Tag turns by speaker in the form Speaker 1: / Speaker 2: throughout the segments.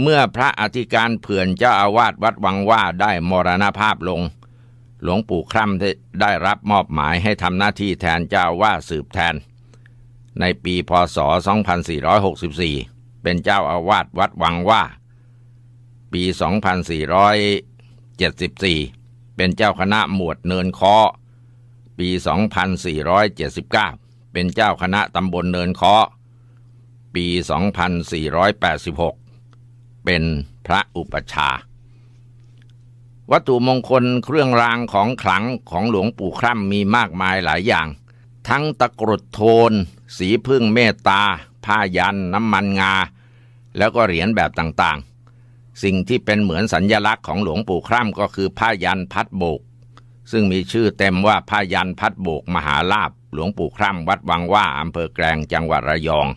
Speaker 1: เมื่อพระอธิการเผื่อนเจ้าอาวาสวัดวังว่าได้มรณภาพลง หลวงปู่คร่ำได้รับมอบหมายให้ทำหน้าที่แทนเจ้าอาวาสสืบแทน ในปีพศ 2464 เป็นเจ้าอาวาสวัดวังว่า ปี 2474 เป็นเจ้าคณะหมวดเนินคอปี 2479 เป็นเจ้าคณะตำบลเนินคอปี 2486 เป็นพระอุปชา วัตถุมงคลเครื่องรางของขลังของหลวงปู่คร่ำมีมากมายหลายอย่าง ทั้งตะกรุดโทน สีพึ่งเมตตา ผ้ายัน น้ำมันงา แล้วก็เหรียญแบบต่างๆ สิ่งที่เป็นเหมือนสัญญลักษณ์ของหลวงปู่คร่ำก็คือผ้ายันพัดโบก ซึ่งมีชื่อเต็มว่าผ้ายันพัดโบกมหาลาภหลวงปู่คร่ำวัดวังว่าอำเภอแกลงจังหวัดระยอง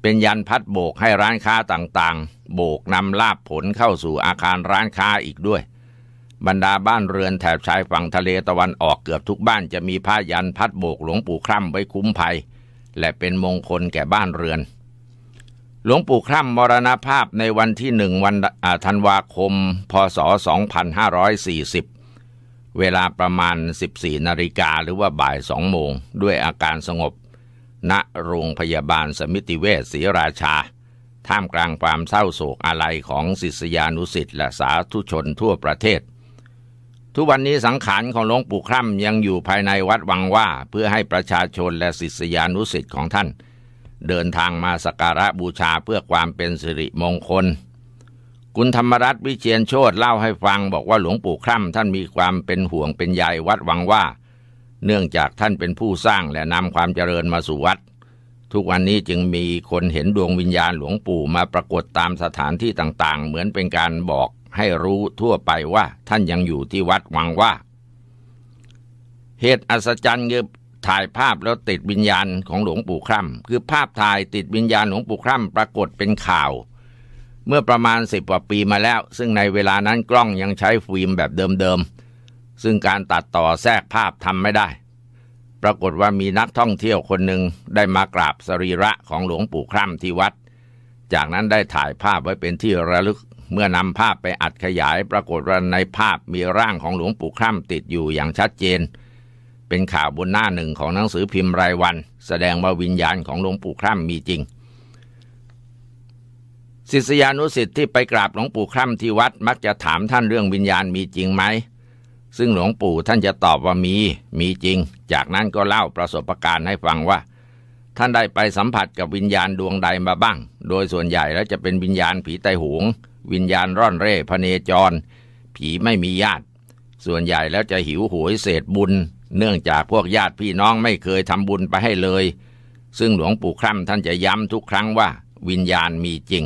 Speaker 1: เป็นยันพัดโบกให้ร้านค้าต่างๆ โบกนำลาบผลเข้าสู่อาคารร้านค้าอีกด้วย บรรดาบ้านเรือนแถบชายฝั่งทะเลตะวันออกเกือบทุกบ้านจะมีผ้ายันพัดโบกหลวงปู่คร่ำไว้คุ้มภัย และเป็นมงคลแก่บ้านเรือน หลวงปู่คร่ำมรณภาพในวันที่หนึ่งวันธันวาคม พศ 2540 เวลาประมาณ 14นาฬิกาหรือว่าบ่ายสองโมงด้วยอาการสงบณโรงพยาบาลสมิติเวชศรีราชา ท่ามกลางความเศร้าโศกอาลัยของศิษยานุสิษย์และสาธุชนทั่วประเทศ ทุกวันนี้สังขารของหลวงปู่คร่ำยังอยู่ภายในวัดวังว่า เพื่อให้ประชาชนและศิษยานุสิษย์ของท่าน เดินทางมาสักการะบูชาเพื่อความเป็นสิริมงคล คุณธรรมรัตน์วิเชียนโชตเล่าให้ฟังบอกว่าหลวงปู่คร่ำท่านมีความเป็นห่วงเป็นใยวัดวังว่า เนื่องจากท่านเป็นผู้สร้างและนำความเจริญมาสู่วัด ทุกวันนี้จึงมีคนเห็นดวงวิญญาณหลวงปู่มาปรากฏตามสถานที่ต่างๆ เหมือนเป็นการบอกให้รู้ทั่วไปว่าท่านยังอยู่ที่วัดวังว่า เหตุอัศจรรย์คือถ่ายภาพแล้วติดวิญญาณของหลวงปู่คร่ำคือภาพถ่ายติดวิญญาณหลวงปู่คร่ำปรากฏเป็นข่าว เมื่อประมาณสิบกว่าปีมาแล้ว ซึ่งในเวลานั้นกล้องยังใช้ฟิล์มแบบเดิมๆซึ่งการตัดต่อแทรกภาพทำไม่ได้ ปรากฏว่ามีนักท่องเที่ยวคนหนึ่งได้มากราบสรีระของหลวงปู่คร่ำที่วัด จากนั้นได้ถ่ายภาพไว้เป็นที่ระลึก เมื่อนำภาพไปอัดขยาย ปรากฏว่าในภาพมีร่างของหลวงปู่คร่ำติดอยู่อย่างชัดเจน เป็นข่าวบนหน้าหนึ่งของหนังสือพิมพ์รายวัน แสดงว่าวิญญาณของหลวงปู่คร่ำมีจริงศิษยานุสิษย์ที่ไปกราบหลวงปู่คร่ำที่วัดมักจะถามท่านเรื่องวิญญาณมีจริงไหม ซึ่งหลวงปู่ท่านจะตอบว่ามีมีจริง จากนั้นก็เล่าประสบการณ์ให้ฟังว่า ท่านได้ไปสัมผัสกับวิญญาณดวงใดมาบ้าง โดยส่วนใหญ่แล้วจะเป็นวิญญาณผีไตหง วิญญาณร่อนเร่พเนจร ผีไม่มีญาติ ส่วนใหญ่แล้วจะหิวโหวยเศษบุญ เนื่องจากพวกญาติพี่น้องไม่เคยทำบุญไปให้เลย ซึ่งหลวงปู่คร่ำท่านจะย้ำทุกครั้งว่า วิญญาณมีจริง